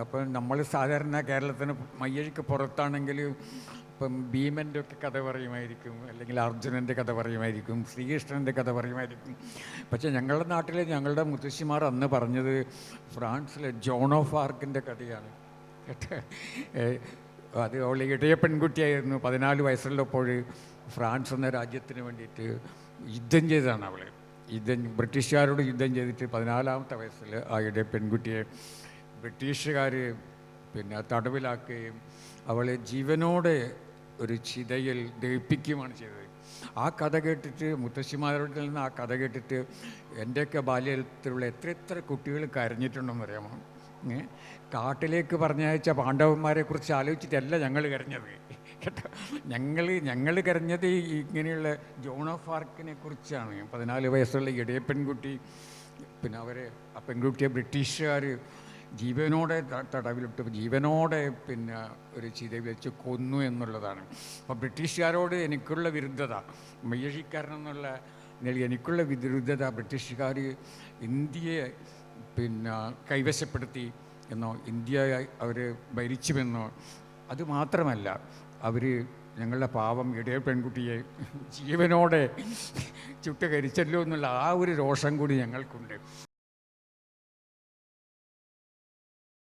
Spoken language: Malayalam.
അപ്പം നമ്മൾ സാധാരണ കേരളത്തിന് മയ്യഴിക്ക് പുറത്താണെങ്കിൽ ഇപ്പം ഭീമന്റെ ഒക്കെ കഥ പറയുമായിരിക്കും അല്ലെങ്കിൽ അർജുനന്റെ കഥ പറയുമായിരിക്കും ശ്രീകൃഷ്ണന്റെ കഥ പറയുമായിരിക്കും. പക്ഷേ ഞങ്ങളുടെ നാട്ടിൽ ഞങ്ങളുടെ മുത്തശ്ശിമാർ അന്ന് പറഞ്ഞത് ഫ്രാൻസിലെ ജോൺ ഓഫ് ആർക്കിന്റെ കഥയാണ്. അത് അവൾ ഇടയ പെൺകുട്ടിയായിരുന്നു പതിനാല് വയസ്സുള്ളപ്പോൾ ഫ്രാൻസ് എന്ന രാജ്യത്തിന് വേണ്ടിയിട്ട് യുദ്ധം ചെയ്തതാണ് അവൾ. യുദ്ധം ബ്രിട്ടീഷുകാരോട് യുദ്ധം ചെയ്തിട്ട് പതിനാലാമത്തെ വയസ്സിൽ ആ ഇടയ പെൺകുട്ടിയെ ബ്രിട്ടീഷുകാർ പിന്നെ തടവിലാക്കുകയും അവളെ ജീവനോടെ ഒരു ചിതയിൽ ദഹിപ്പിക്കുകയുമാണ് ചെയ്തത്. ആ കഥ കേട്ടിട്ട് മുത്തശ്ശിമാരോട് നിന്ന് ആ കഥ കേട്ടിട്ട് എന്റെയൊക്കെ ബാല്യത്തിലുള്ള എത്ര എത്ര കുട്ടികൾ കരഞ്ഞിട്ടുണ്ടെന്ന് അറിയാമോ? കാട്ടിലേക്ക് പറഞ്ഞയച്ച പാണ്ഡവന്മാരെ കുറിച്ച് ആലോചിച്ചിട്ടല്ല ഞങ്ങൾ കരഞ്ഞത്. കേട്ടോ? ഞങ്ങൾ ഞങ്ങൾ കരഞ്ഞത് ഇങ്ങനെയുള്ള ജോൺ ഓഫ് ആർക്കിനെ കുറിച്ചാണ്. പതിനാല് വയസ്സുള്ള ഇടയ പെൺകുട്ടി പിന്നെ അവരെ ആ പെൺകുട്ടിയെ ബ്രിട്ടീഷുകാർ ജീവനോടെ തടവിലിട്ട് ജീവനോടെ പിന്നെ ഒരു ചിത വെച്ച് കൊന്നു എന്നുള്ളതാണ്. അപ്പോൾ ബ്രിട്ടീഷുകാരോട് എനിക്കുള്ള വിരുദ്ധത നിലയിൽ എനിക്കുള്ള വിരുദ്ധത ബ്രിട്ടീഷുകാർ ഇന്ത്യയെ പിന്നെ കൈവശപ്പെടുത്തി എന്നോ ഇന്ത്യ അവർ ഭരിച്ചുവെന്നോ അത് മാത്രമല്ല അവർ ഞങ്ങളുടെ പാവം ഇടയ പെൺകുട്ടിയെ ജീവനോടെ ചുട്ടുകരിച്ചല്ലോ എന്നുള്ള ആ ഒരു രോഷം കൂടി ഞങ്ങൾക്കുണ്ട്.